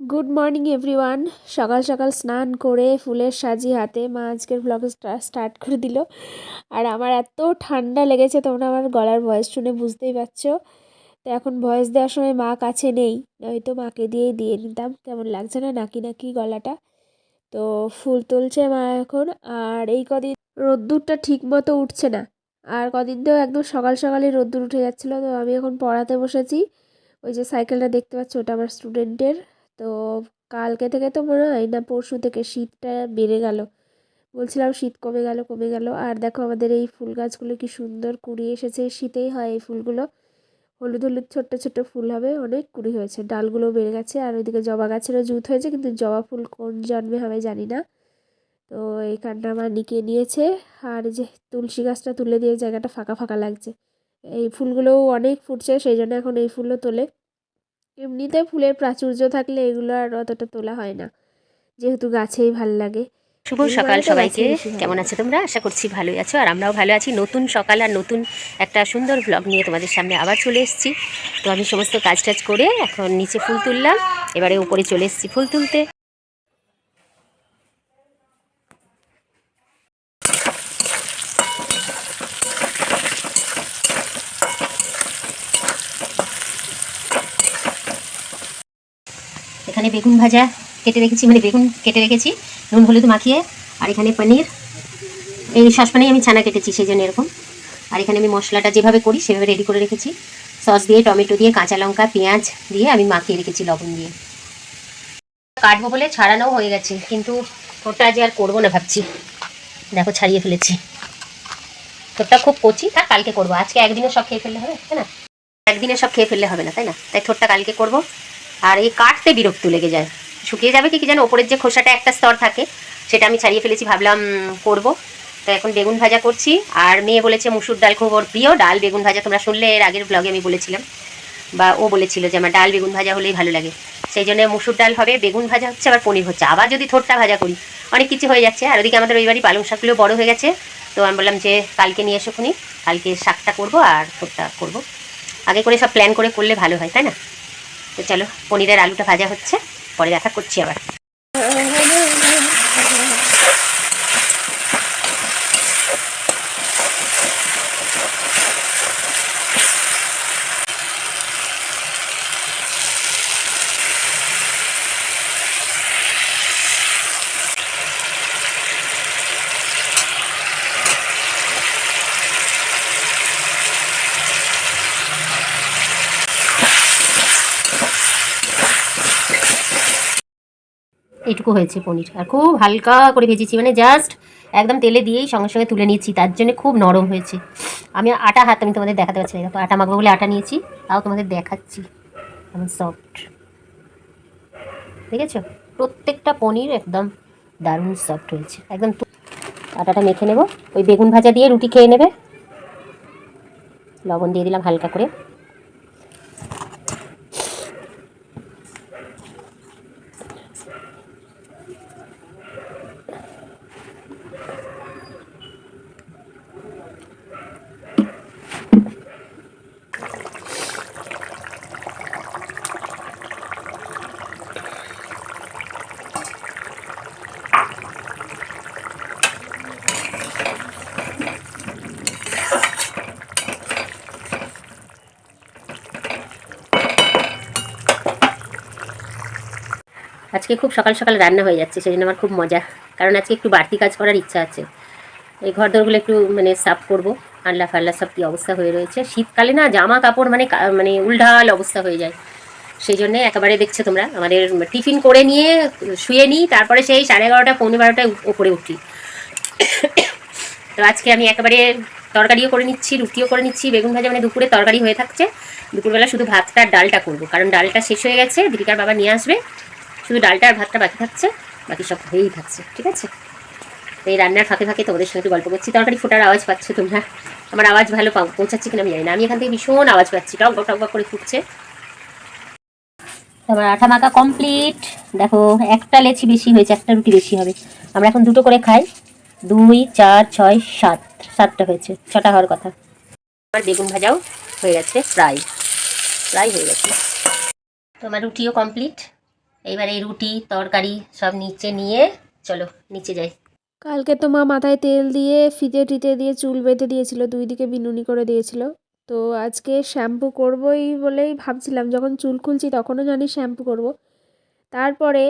Good morning everyone সকাল সকাল স্নান করে ফুলের সাজি হাতে মা আজকের ব্লগ স্টার্ট করে দিল। আর আমার এত ঠান্ডা লেগেছে, তোমরা আমার গলার ভয়েস শুনে বুঝতেই পারছ। তো এখন ভয়েস দেওয়ার সময় মা কাছে নেই নয়তো মাকে দিয়েই দিয়ে নিতাম। কেমন লাগছে না নাকি নাকি গলাটা? তো ফুল তুলছে মা এখন, আর এই কদিন রোদ্দুরটা ঠিক মতো উঠছে না। আর কদিন তো একদম সকাল সকালে রোদ্দুর উঠে যাচ্ছিল, তো আমি এখন পড়াতে বসেছি। ওই যে সাইকেলটা দেখতে পাচ্ছ, ওটা আমার স্টুডেন্টের তো কালকে থেকে তো মনে হয় না, পরশু থেকে শীতটা বেড়ে গেল। বলছিলাম শীত কমে গেল কমে গেল। আর দেখো আমাদের এই ফুল গাছগুলো কি সুন্দর কুড়ি এসেছে। শীতেই হয় এই ফুলগুলো। হলুদ হলুদ ছোট্ট ছোট্ট ফুল হবে, অনেক কুড়ি হয়েছে। ডালগুলো বেড়ে গেছে। আর ওইদিকে জবা গাছেরও জুত হয়েছে, কিন্তু জবা ফুল কোন জন্মে হবে জানি না। তো এইখানটা আমার নিকে নিয়েছে। আর যে তুলসী গাছটা তুলে দিয়ে জায়গাটা ফাঁকা ফাঁকা লাগছে। এই ফুলগুলোও অনেক ফুটছে, সেই জন্য এখন এই ফুলও তোলে। এমনিতে ফুলের প্রাচুর্য থাকলে এগুলো আর অতটা তোলা হয় না। যেহেতু গাছেই ভালো লাগে। শুভ সকাল সবাইকে। কেমন আছো তোমরা? আশা করছি ভালোই আছো। আর আমরাও ভালো আছি। নতুন সকাল আর নতুন একটা সুন্দর ব্লগ নিয়ে তোমাদের সামনে আবার চলে এসেছি। তো আমি সমস্ত কাজ টাজ করে এখন নিচে ফুল তুললাম। এবারে উপরে চলে এসেছি ফুল তুলতে। এখানে বেগুন ভাজা, কেটে রেখেছি মানে বেগুন কেটে রেখেছি, নুন, হলুদ মাখিয়ে, আর এখানে পনির। এই সসপ্যানেই আমি ছানা কেটেছি, সেই জন্য এরকম। আর এখানে আমি মশলাটা যেভাবে করি, সেভাবে রেডি করে রেখেছি। সস দিয়ে, টমেটো দিয়ে, কাঁচা লঙ্কা, পেঁয়াজ দিয়ে আমি মাখিয়ে রেখেছি লবণ দিয়ে। কাটবো বলে ছাড়ানোও হয়ে গেছে, কিন্তু ওটা আজ আর করব না ভাবছি। দেখো, ছাড়িয়ে ফেলেছি। ঠোঁটটা খুব কচি, তা কালকে করব। আজকে একদিনে সব খেয়ে ফেললে হবে, তাই না? একদিনে সব খেয়ে ফেললে হবে না, তাই না? তাই ঠোঁটটা কালকে করব। আর এই কাটতে বিরক্ত লেগে যায়। শুকিয়ে যাবে কি কি জানো ওপরের যে খোসাটা একটা স্তর থাকে, সেটা আমি ছাড়িয়ে ফেলেছি, ভাবলাম করব। তো এখন বেগুন ভাজা করছি। আর মেয়ে বলেছে, মুসুর ডাল খুব প্রিয়। ডাল বেগুন ভাজা তোমরা শুনলে, এর আগের ব্লগে আমি বলেছিলাম। বা ও বলেছিল যে, আমার ডাল বেগুন ভাজা হলেই ভালো লাগে। সেই জন্য মুসুর ডাল হবে, বেগুন ভাজা হচ্ছে, আবার পনির হচ্ছে। আবার যদি থোটটা ভাজা করি, অনেক কিছু হয়ে যাচ্ছে। আর ওদিকে আমাদের ওই বাড়ি পালং শাকগুলো বড় হয়ে গেছে। তো আমি বললাম যে, কালকে নিয়ে এসো খুনি। কালকে শাকটা করব আর থোটটা করব। আগে করে সব প্ল্যান করে করলে ভালো হয়, তাই না? তো চলো পনিরের আলুটা ভাজা হচ্ছে পরে দেখা করছি আবার। এইটুকু হয়েছে পনির, আর খুব হালকা করে ভেজেছি মানে জাস্ট একদম তেলে দিয়েই সঙ্গে সঙ্গে তুলে নিয়েছি, তার জন্য খুব নরম হয়েছে। আমি আটা হাত আমি তোমাদের দেখাতে পারছি না, দেখো আটা মাখবো বলে আটা নিয়েছি, তাও তোমাদের দেখাচ্ছি, আমার সফট আছে প্রত্যেকটা পনির একদম দারুণ সফট হয়েছে, একদম তু- আটাটা মেখে নেব, ওই বেগুন ভাজা দিয়ে রুটি খেয়ে নেবে। লবণ দিয়ে দিলাম হালকা করে। আজকে খুব সকাল সকাল রান্না হয়ে যাচ্ছে সেই জন্য আমার খুব মজা। কারণ আজকে একটু বাড়তি কাজ করার ইচ্ছা আছে। এই ঘর একটু মানে সাফ করব। আল্লা ফাল্লা সব কী অবস্থা হয়ে রয়েছে? শীতকালে না জামা কাপড় মানে মানে উল্ঢাল অবস্থা হয়ে যায়। সেই জন্যে একেবারে দেখছ তোমরা, আমাদের টিফিন করে নিয়ে শুয়ে নিই, তারপরে সেই সাড়ে এগারোটা পৌনে বারোটায় ওপরে উঠি। তো আজকে আমি একেবারে তরকারিও করে নিচ্ছি, রুটিও করে নিচ্ছি, বেগুন ভাজা মানে দুপুরে তরকারি হয়ে থাকছে। দুপুরবেলা শুধু ভাতটা আর ডালটা করব, কারণ ডালটা শেষ হয়ে গেছে, দীপিকার বাবা নিয়ে আসবে। শুধু ডালটা আর ভাতটা বাকি থাকছে, বাকি সব হয়েই থাকছে, ঠিক আছে? তো এই রান্নার ফাঁকে ফাঁকে তোমাদের সঙ্গে গল্প করছি। তরকারি ফোটার আওয়াজ পাচ্ছ তোমরা? আমার আওয়াজ ভালো পৌঁছাচ্ছে কিনা আমি জানি না। আমি এখান থেকে ভীষণ আওয়াজ পাচ্ছি। টক টক করে ফুটছে। আমার আঠা মাখা কমপ্লিট দেখো, একটা লেচি বেশি হয়েছে, একটা রুটি বেশি হবে। আমরা এখন দুটো করে খাই। দুই, চার, ছয়, সাত। সাতটা হয়েছে, ছটা হওয়ার কথা। আমার বেগুন ভাজাও হয়ে গেছে ফ্রাই ফ্রাই হয়ে গেছে। তো আমার রুটিও কমপ্লিট এইবার এই রুটি, তরকারি সব নিচে নিয়ে চলো, নিচে যাই। কালকে তো মা মাথায় তেল দিয়ে ফিতে টিতে দিয়ে চুল বেঁধে দিয়েছিল, দুই দিকে বিনুনি করে দিয়েছিল। তো আজকে শ্যাম্পু করবই বলেই ভাবছিলাম, যখন চুল খুলছি তখনও জানি শ্যাম্পু করব। তারপরে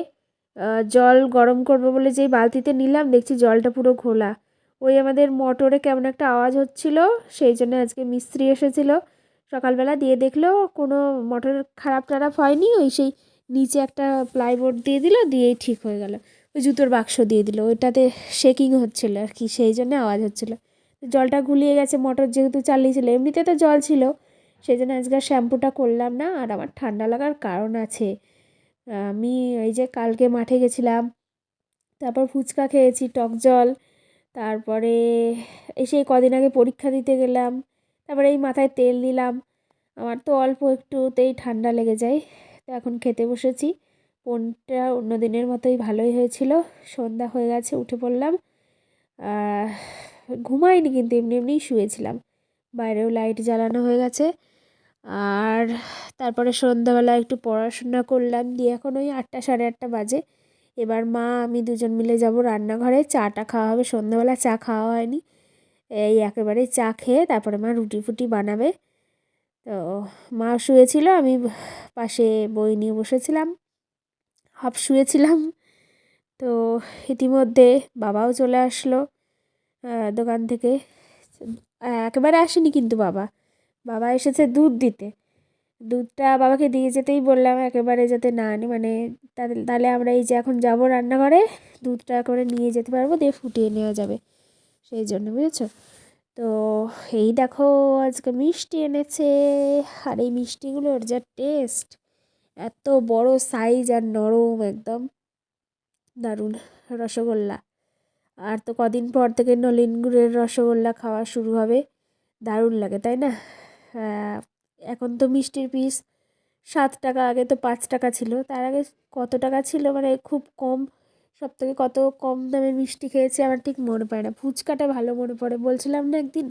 জল গরম করব বলে যেই বালতিতে নিলাম, দেখছি জলটা পুরো ঘোলা। ওই আমাদের মোটরে কেমন একটা আওয়াজ হচ্ছিল, সেই জন্য আজকে মিস্ত্রি এসেছিল। সকালবেলা দিয়ে দেখল কোনো মোটর খারাপ টারাপ হয়নি, ওই সেই নিচে একটা প্লাইবোর্ড দিয়ে দিল, দিয়েই ঠিক হয়ে গেল। জুতোর বাক্স দিয়ে দিল। ওইটাতে শেকিং হচ্ছিল আর কি, সেই জন্য আওয়াজ হচ্ছিল। জলটা গুলিয়ে গেছে, মোটর যেহেতু চালিয়েছিল, এমনিতে তো জল ছিল। সেই জন্য আজকে শ্যাম্পুটা করলাম না, আর আমার ঠান্ডা লাগার কারণ আছে। আমি এই যে কালকে মাঠে গেছিলাম, তারপর ফুচকা খেয়েছি, টক জল, তারপরে এসে কদিন আগে পরীক্ষা দিতে গেলাম, তারপরে এই মাথায় তেল দিলাম। আমার তো অল্প একটুতেই ঠান্ডা লেগে যায়, তো এখন খেতে বসেছি। ফোনটা অন্য দিনের মতোই ভালোই হয়েছিল। সন্ধ্যা হয়ে গেছে, উঠে পড়লাম। ঘুমাইনি কিন্তু, এমনি এমনিই শুয়েছিলাম। বাইরেও লাইট জ্বালানো হয়ে গেছে। আর তারপরে সন্ধ্যাবেলা একটু পড়াশোনা করলাম। দিয়ে এখন ওই আটটা, সাড়ে আটটা বাজে। এবার মা, আমি দুজন মিলে যাব রান্নাঘরে। চাটা খাওয়া হবে। সন্ধ্যাবেলা চা খাওয়া হয়নি। এই একেবারে চা খেয়ে তারপরে মা রুটি ফুটি বানাবে। তো মা শুয়েছিল, আমি পাশে বই নিয়ে বসেছিলাম। হাফ শুয়েছিলাম। তো ইতিমধ্যে বাবাও চলে আসলো দোকান থেকে। একেবারে আসেনি কিন্তু বাবা। বাবা এসেছে দুধ দিতে। দুধটা বাবাকে দিয়ে যেতেই বললাম একেবারে যাতে না আনে। মানে তাহলে আমরা এই যে এখন যাব রান্নাঘরে, দুধটা একেবারে নিয়ে যেতে পারব, দিয়ে ফুটিয়ে নেওয়া যাবে। সেই জন্য, বুঝেছ? তো এই দেখো, আজকে মিষ্টি এনেছে। আর এই মিষ্টিগুলোর যা টেস্ট এত বড় সাইজ আর নরম একদম। দারুণ, রসগোল্লা। আর তো কদিন পর থেকে নলেন গুড়ের রসগোল্লা খাওয়া শুরু হবে। দারুণ লাগে, তাই না? এখন তো মিষ্টির পিস সাত টাকা, আগে তো পাঁচ টাকা ছিল। তার আগে কত টাকা ছিল? মানে খুব কম, সব থেকে কত কম দামের মিষ্টি খেয়েছি আমার ঠিক মনে পড়ে না। ফুচকাটা ভালো মনে পড়ে। বলছিলাম না একদিন,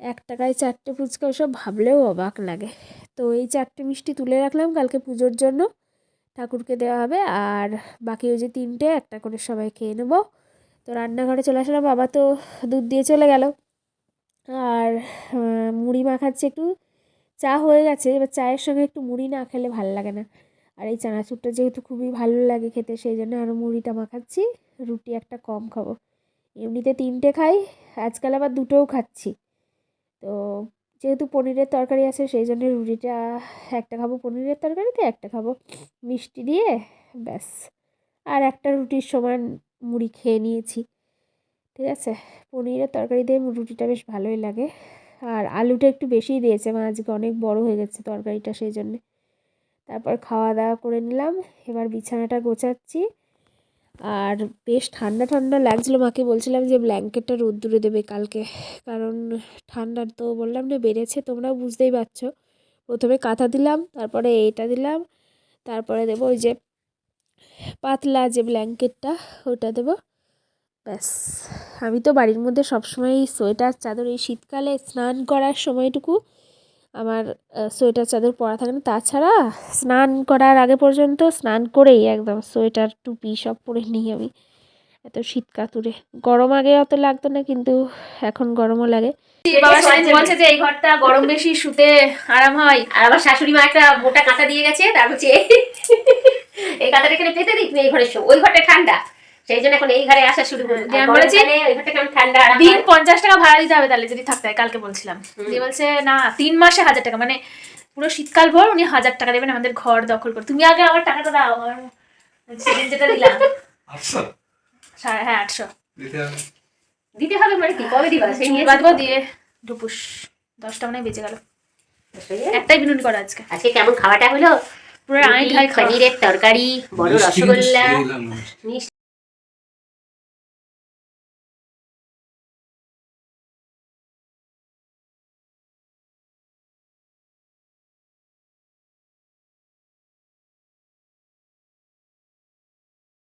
এক টাকায় চারটে ফুচকা, ওসব ভাবলেও অবাক লাগে। তো এই চারটে মিষ্টি তুলে রাখলাম কালকে পুজোর জন্য। ঠাকুরকে দেওয়া হবে আর বাকি ওই যে তিনটে একটা করে সবাই খেয়ে নেব। তো রান্নাঘরে চলে আসলাম, বাবা তো দুধ দিয়ে চলে গেল। আর মুড়ি মাখাচ্ছে একটু। চা হয়ে গেছে, এবার চায়ের সঙ্গে একটু মুড়ি না খেলে ভালো লাগে না। আর এই চানাচুরটা যেহেতু খুবই ভালো লাগে খেতে, সেই জন্য আরও মুড়িটা মাখাচ্ছি। রুটি একটা কম খাব। এমনিতে তিনটে খাই, আজকাল আবার দুটোও খাচ্ছি। তো যেহেতু পনিরের তরকারি আছে, সেই জন্য রুটিটা একটা খাব পনিরের তরকারিতে, একটা খাব মিষ্টি দিয়ে, ব্যাস। আর একটা রুটির সমান মুড়ি খেয়ে নিয়েছি। ঠিক আছে? পনিরের তরকারি দিয়ে রুটিটা বেশ ভালোই লাগে। আর আলুটা একটু বেশিই দিয়েছে মা আজকে অনেক বড় হয়ে গেছে তরকারিটা সেই জন্যে। তারপর খাওয়া দাওয়া করে নিলাম। এবার বিছানাটা গোছাচ্ছি। আর বেশ ঠান্ডা ঠান্ডা লাগছিল। মাকে বলছিলাম যে ব্ল্যাঙ্কেটটা রোদ্দুরে দেবে কালকে। কারণ ঠান্ডা তো বললাম না, বেড়েছে, তোমরাও বুঝতেই পারছ। প্রথমে কাঁথা দিলাম, তারপরে এইটা দিলাম, তারপরে দেবো ওই যে পাতলা যে ব্ল্যাঙ্কেটটা, ওটা দেবো। ব্যাস, আমি তো বাড়ির মধ্যে সবসময় সোয়েটার, চাদর এই শীতকালে স্নান করার সময়টুকু আমার সোয়েটার চাদর পরা থাকে না। তাছাড়া স্নান করার আগে পর্যন্ত স্নান করেই একদম সোয়েটার, টুপি সব পরে নিই আমি। এত শীত কাতুরে। গরম আগে অত লাগতো না, কিন্তু এখন গরমও লাগে। বাবা সারাদিন বলছে যে এই ঘরটা গরম বেশি, শুতে আরাম হয়। আর আমার শাশুড়ি মা একটা মোটা কাঁথা দিয়ে গেছে, তার হচ্ছে এই কাঁথাটা এখানে পেতে দিই এই ঘরে শো। ওই ঘরটা ঠান্ডা। সেই জন্য এখন এই ঘরে আসা শুরু কেমন ঠান্ডা দিন পঞ্চাশ টাকা ভাড়া দিতে হবে তাহলে যদি থাকতে হয় কালকে বলছিলাম। দিয়ে বলছে না তিন মাসে হাজার টাকা। মানে পুরো শীতকাল ভর উনি হাজার টাকা দেবেন আমাদের ঘর দখল করে। তুমি আগে আমার টাকাটা দাও আমার সেদিন যেটা দিলাম। সাড়ে হ্যাঁ আটশো। দিতে হবে। মানে কি? কবে দিবা? সেই নিয়ে বাঁধবো দিয়ে দশটা মানে বেজে গেল। একটাই বিনুন করা আজকে। আজকে কেমন খাওয়াটা হলো? পুরো আই খাওয়া। পনিরের তরকারি বড় রসগোল্লা। মিষ্টি